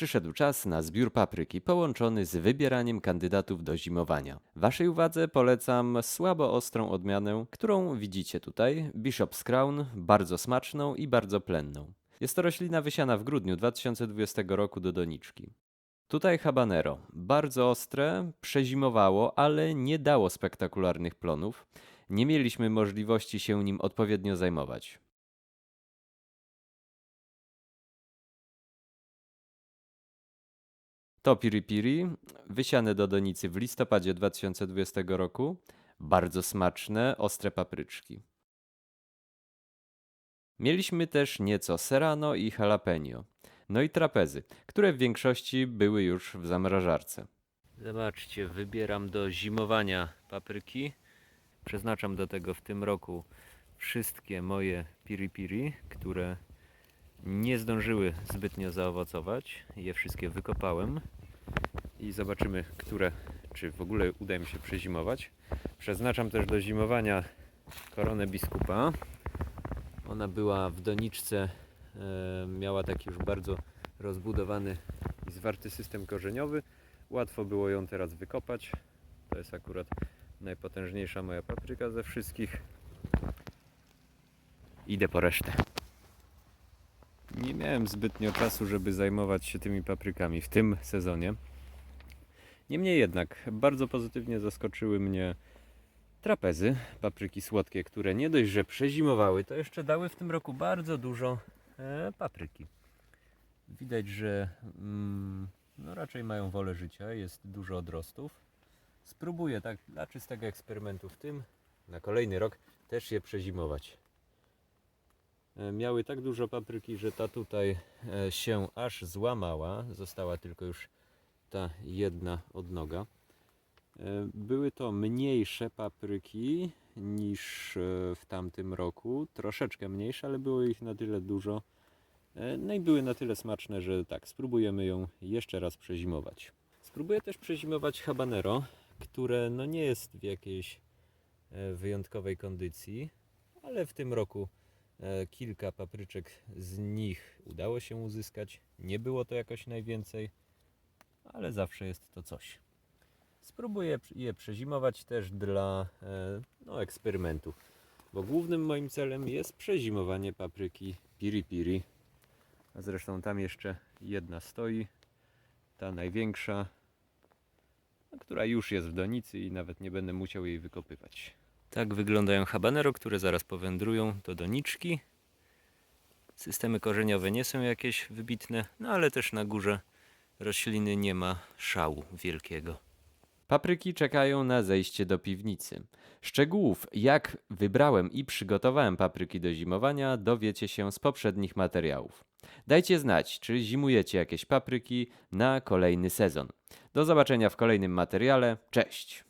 przyszedł czas na zbiór papryki połączony z wybieraniem kandydatów do zimowania. Waszej uwadze polecam słabo ostrą odmianę, którą widzicie tutaj, Bishop's Crown, bardzo smaczną i bardzo plenną. Jest to roślina wysiana w grudniu 2020 roku do doniczki. Tutaj habanero, bardzo ostre, przezimowało, ale nie dało spektakularnych plonów. Nie mieliśmy możliwości się nim odpowiednio zajmować. To piri piri, wysiane do donicy w listopadzie 2020 roku. Bardzo smaczne, ostre papryczki. Mieliśmy też nieco serrano i jalapeno. No i trapezy, które w większości były już w zamrażarce. Zobaczcie, wybieram do zimowania papryki. Przeznaczam do tego w tym roku wszystkie moje piri piri, które nie zdążyły zbytnio zaowocować. Je wszystkie wykopałem i zobaczymy, które, czy w ogóle uda mi się przezimować. Przeznaczam też do zimowania koronę biskupa. Ona była w doniczce, e, miała taki już bardzo rozbudowany i zwarty system korzeniowy. Łatwo było ją teraz wykopać. To jest akurat najpotężniejsza moja papryka ze wszystkich. Idę po resztę. Nie miałem zbytnio czasu, żeby zajmować się tymi paprykami w tym sezonie. Niemniej jednak bardzo pozytywnie zaskoczyły mnie trapezy, papryki słodkie, które nie dość, że przezimowały, to jeszcze dały w tym roku bardzo dużo e, papryki. Widać, że mm, no raczej mają wolę życia, jest dużo odrostów. Spróbuję tak dla czystego eksperymentu w tym na kolejny rok też je przezimować. E, Miały tak dużo papryki, że ta tutaj e, się aż złamała. Została tylko już ta jedna odnoga. E, Były to mniejsze papryki niż e, w tamtym roku. Troszeczkę mniejsze, ale było ich na tyle dużo. E, No i były na tyle smaczne, że tak, spróbujemy ją jeszcze raz przezimować. Spróbuję też przezimować habanero, które no nie jest w jakiejś wyjątkowej kondycji, ale w tym roku kilka papryczek z nich udało się uzyskać. Nie było to jakoś najwięcej, ale zawsze jest to coś. Spróbuję je przezimować też dla e, no, eksperymentu, bo głównym moim celem jest przezimowanie papryki piri piri. A zresztą tam jeszcze jedna stoi, ta największa, no, która już jest w donicy i nawet nie będę musiał jej wykopywać. Tak wyglądają habanero, które zaraz powędrują do doniczki. Systemy korzeniowe nie są jakieś wybitne, no ale też na górze rośliny nie ma szału wielkiego. Papryki czekają na zejście do piwnicy. Szczegółów, jak wybrałem i przygotowałem papryki do zimowania, dowiecie się z poprzednich materiałów. Dajcie znać, czy zimujecie jakieś papryki na kolejny sezon. Do zobaczenia w kolejnym materiale. Cześć!